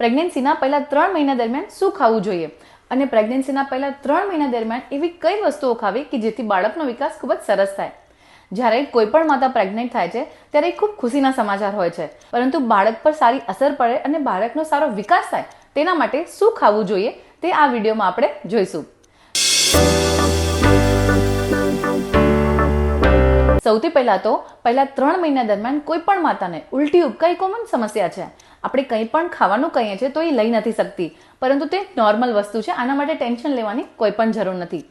પ્રેગ્નન્સીના પહેલા ત્રણ મહિના દરમિયાન શું ખાવું જોઈએ? અને પ્રેગ્નન્સીના પહેલા ત્રણ મહિના દરમિયાન એવી કઈ વસ્તુઓ ખાવી કે જેથી બાળકનો વિકાસ ખૂબ જ સરસ થાય? જ્યારે કોઈ પણ માતા પ્રેગ્નેન્ટ થાય છે, ત્યારે ખૂબ ખુશીના સમાચાર હોય છે. પરંતુ બાળક પર સારી અસર પડે અને બાળકનો સારો વિકાસ થાય, તેના માટે શું ખાવું જોઈએ તે આ વિડીયોમાં આપણે જોઈશું. સૌથી પહેલાં તો પહેલાં ત્રણ મહિના દરમિયાન કોઈ પણ માતાને ઉલટી ઉપકાઈ કોમન સમસ્યા છે. આપણે કંઈ પણ ખાવાનું કહીએ છીએ તો એ લઈ નથી શકતી. પરંતુ તે નોર્મલ વસ્તુ છે, આના માટે ટેન્શન લેવાની કોઈ પણ જરૂર નથી.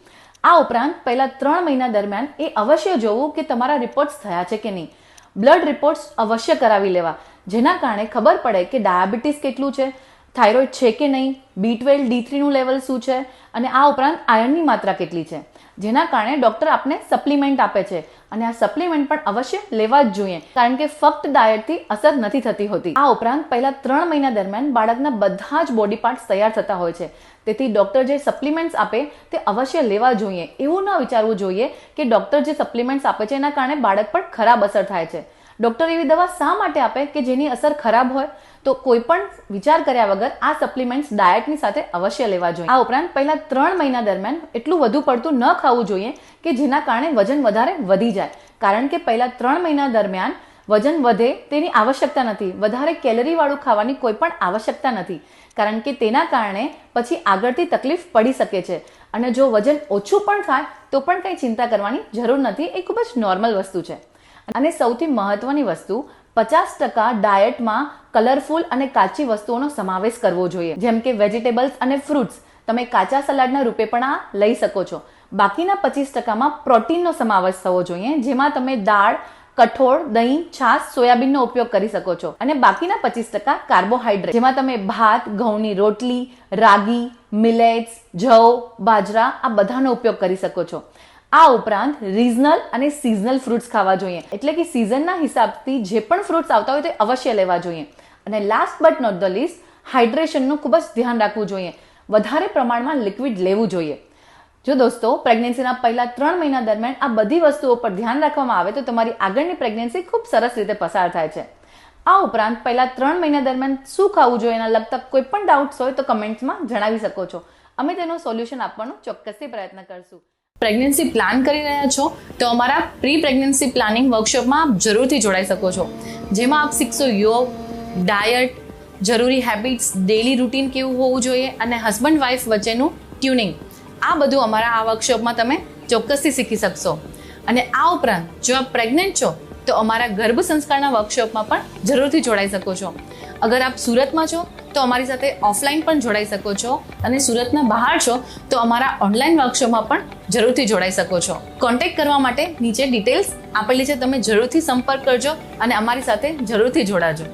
આ ઉપરાંત પહેલાં ત્રણ મહિના દરમિયાન એ અવશ્ય જોવું કે તમારા રિપોર્ટ્સ થયા છે કે નહીં. બ્લડ રિપોર્ટ્સ અવશ્ય કરાવી લેવા. જેના કારણે ખબર પડે કે ડાયાબિટીસ કેટલું છે, થાઇરોઇડ છે કે નહીં, બી ટ્વેલ્વ, ડી થ્રીનું લેવલ શું છે, અને આ ઉપરાંત આયર્નની માત્રા કેટલી છે. જેના કારણે ડૉક્ટર આપને સપ્લિમેન્ટ આપે છે. અને આ સપ્લિમેન્ટ પણ અવશ્ય લેવા જ જોઈએ. કારણ કે ફક્ત ડાયટથી અસર નથી થતી હોતી. આ ઉપરાંત પહેલા ત્રણ મહિના દરમિયાન બાળકના બધા જ બોડી પાર્ટ્સ તૈયાર થતા હોય છે. તેથી ડૉક્ટર જે સપ્લિમેન્ટ્સ આપે તે અવશ્ય લેવા જોઈએ. એવું ન વિચારવું જોઈએ કે ડૉક્ટર જે સપ્લિમેન્ટ્સ આપે છે એના કારણે બાળક પર ખરાબ અસર થાય છે. ડૉક્ટર એવી દવા શા માટે આપે કે જેની અસર ખરાબ હોય? તો કોઈ પણ વિચાર કર્યા વગર આ સપ્લિમેન્ટ્સ ડાયટની સાથે અવશ્ય લેવા જોઈએ. આ ઉપરાંત પહેલા ત્રણ મહિના દરમિયાન એટલું વધુ પડતું ન ખાવું જોઈએ કે જેના કારણે વજન વધારે વધી જાય. કારણ કે પહેલા ત્રણ મહિના દરમિયાન વજન વધે તેની આવશ્યકતા નથી. વધારે કેલરી વાળું ખાવાની કોઈ પણ આવશ્યકતા નથી. કારણ કે તેના કારણે પછી આગળથી તકલીફ પડી શકે છે. અને જો વજન ઓછું પણ થાય, તો પણ કંઈ ચિંતા કરવાની જરૂર નથી. એ ખૂબ જ નોર્મલ વસ્તુ છે. અને સૌથી મહત્વની વસ્તુ, પચાસ ટકા ડાયટમાં કલરફુલ અને કાચી વસ્તુઓનો સમાવેશ કરવો જોઈએ. જેમ કે વેજીટેબલ્સ અને ફ્રૂટ્સ. તમે કાચા સલાડના રૂપે પણ આ લઈ શકો છો. બાકીના પચીસ ટકામાં પ્રોટીનનો સમાવેશ થવો જોઈએ, જેમાં તમે દાળ, કઠોળ, દહીં, છાશ, સોયાબીનનો ઉપયોગ કરી શકો છો. અને બાકીના પચીસ ટકા કાર્બોહાઈડ્રેટ, જેમાં તમે ભાત, ઘઉંની રોટલી, રાગી, મિલેટ્સ, જવ, બાજરા આ બધાનો ઉપયોગ કરી શકો છો. આ ઉપરાંત રિઝનલ અને સિઝનલ ફ્રૂટ્સ ખાવા જોઈએ. એટલે કે સિઝનના હિસાબથી જે પણ ફ્રૂટ્સ આવતા હોય તે અવશ્ય લેવા જોઈએ. અને last but not the least હાઇડ્રેશનનું ખૂબ જ ધ્યાન રાખવું જોઈએ. વધારે પ્રમાણમાં લિક્વિડ લેવું જોઈએ. જો દોસ્તો પ્રેગ્નન્સીના પહેલા ત્રણ મહિના દરમિયાન આ બધી વસ્તુઓ પર ધ્યાન રાખવામાં આવે તો તમારી આગળની પ્રેગ્નન્સી ખૂબ સરસ રીતે પસાર થાય છે. આ ઉપરાંત પહેલા ત્રણ મહિના દરમિયાન શું ખાવું જોઈએ એના લગતા કોઈ પણ ડાઉટ્સ હોય તો કમેન્ટ્સમાં જણાવી શકો છો. અમે તેનું સોલ્યુશન આપવાનો ચોક્કસથી પ્રયત્ન કરશું. પ્રેગ્નન્સી પ્લાન કરી રહ્યા છો, તો અમારા પ્રી પ્રેગ્નન્સી પ્લાનિંગ વર્કશોપમાં આપ જરૂરથી જોડાઈ શકો છો. જેમાં આપ શીખશો યોગ ડાયટ જરૂરી હેબિટ્સ ડેલી રૂટીન કેવું હોવું જોઈએ અને હસબન્ડ વાઈફ વચ્ચેનું ટ્યુનિંગ આ બધું અમારા આ વર્કશોપમાં તમે ચોક્કસથી શીખી શકશો. અને આ ઉપરાંત, જો આપ પ્રેગ્નન્ટ છો, તો અમારા ગર્ભ સંસ્કારના વર્કશોપમાં પણ જરૂરથી જોડાઈ શકો છો. અગર આપ સુરતમાં છો તો અમારી સાથે ઓફલાઈન પણ જોડાઈ શકો છો અને સુરતના બહાર છો તો અમારા ઓનલાઈન વર્કશોપમાં પણ જરૂરથી જોડાઈ શકો છો. કોન્ટેક્ટ કરવા માટે નીચે ડિટેલ્સ આપેલી છે, તમે જરૂરથી સંપર્ક કરજો અને અમારી સાથે જરૂરથી જોડાજો.